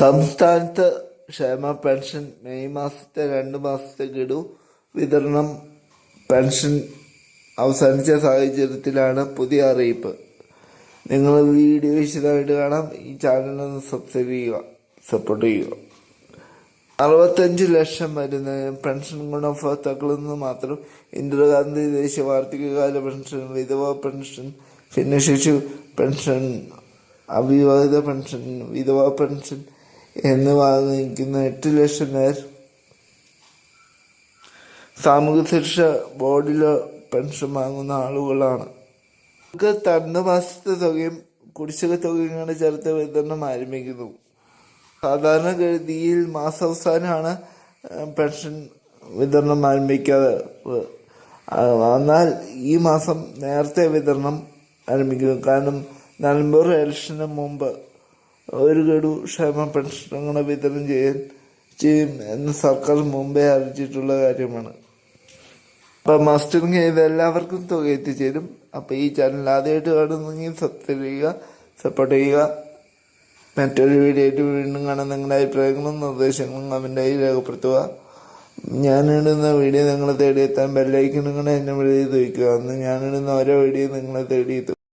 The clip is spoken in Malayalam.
സംസ്ഥാനത്ത് ക്ഷേമ പെൻഷൻ മെയ് മാസത്തെ രണ്ട് മാസത്തെ ഗഡു വിതരണം പെൻഷൻ അവസാനിച്ച സാഹചര്യത്തിലാണ് പുതിയ അറിയിപ്പ്. നിങ്ങൾ വീഡിയോ വിശദമായിട്ട് കാണാം. ഈ ചാനൽ ഒന്ന് സബ്സ്ക്രൈബ് ചെയ്യുക സപ്പോർട്ട് ചെയ്യുക. അറുപത്തഞ്ച് ലക്ഷം വരുന്ന പെൻഷൻ ഗുണഭോക്താക്കളിൽ നിന്ന് മാത്രം ഇന്ദിരാഗാന്ധി ദേശീയ വാർഷികകാല പെൻഷൻ വിധവ പെൻഷൻ ഭിന്നശേഷി പെൻഷൻ അവിവാഹിത പെൻഷൻ വിധവ പെൻഷൻ എന്നിവ വാങ്ങിക്കുന്ന എട്ട് ലക്ഷം പേർ സാമൂഹ്യ സുരക്ഷ ബോർഡിലോ പെൻഷൻ വാങ്ങുന്ന ആളുകളാണ്. നമുക്ക് തണ്ട് മാസത്തെ തുകയും കുടിശ്ശിക തുകയും കൂടെ ചേർത്ത് വിതരണം ആരംഭിക്കുന്നു. സാധാരണ സാധാരണഗതിയിൽ മാസാവസാനമാണ് പെൻഷൻ വിതരണം ആരംഭിക്കാറ് എന്നാൽ ഈ മാസം നേരത്തെ വിതരണം ആരംഭിക്കുന്നു. കാരണം നവംബർ ഇലക്ഷന് മുമ്പ് ഒരു ഗഡു ക്ഷേമ പെൻഷനങ്ങൾ വിതരണം ചെയ്യാൻ ചെയ്യും എന്ന് സർക്കാർ മുമ്പേ അറിയിച്ചിട്ടുള്ള കാര്യമാണ്. അപ്പം മസ്റ്ററിങ് ചെയ്ത് എല്ലാവർക്കും തുക എത്തിച്ചേരും. അപ്പോൾ ഈ ചാനൽ ആദ്യമായിട്ട് കാണുന്നെങ്കിൽ സബ്സ്ക്രൈബ് ചെയ്യുക സപ്പോർട്ട് ചെയ്യുക. മറ്റൊരു വീഡിയോ ആയിട്ട് വീണ്ടും കാണാൻ നിങ്ങളുടെ അഭിപ്രായങ്ങളും നിർദ്ദേശങ്ങളും കമന്റായി രേഖപ്പെടുത്തുക. ഞാനിടുന്ന വീഡിയോ നിങ്ങളെ തേടിയെത്താൻ ബെല്ലൈക്കണും കൂടെ എന്നെ വിളിച്ച് വയ്ക്കുക അന്ന് ഞാനിടുന്ന ഓരോ വീഡിയോ നിങ്ങളെ തേടിയെത്തും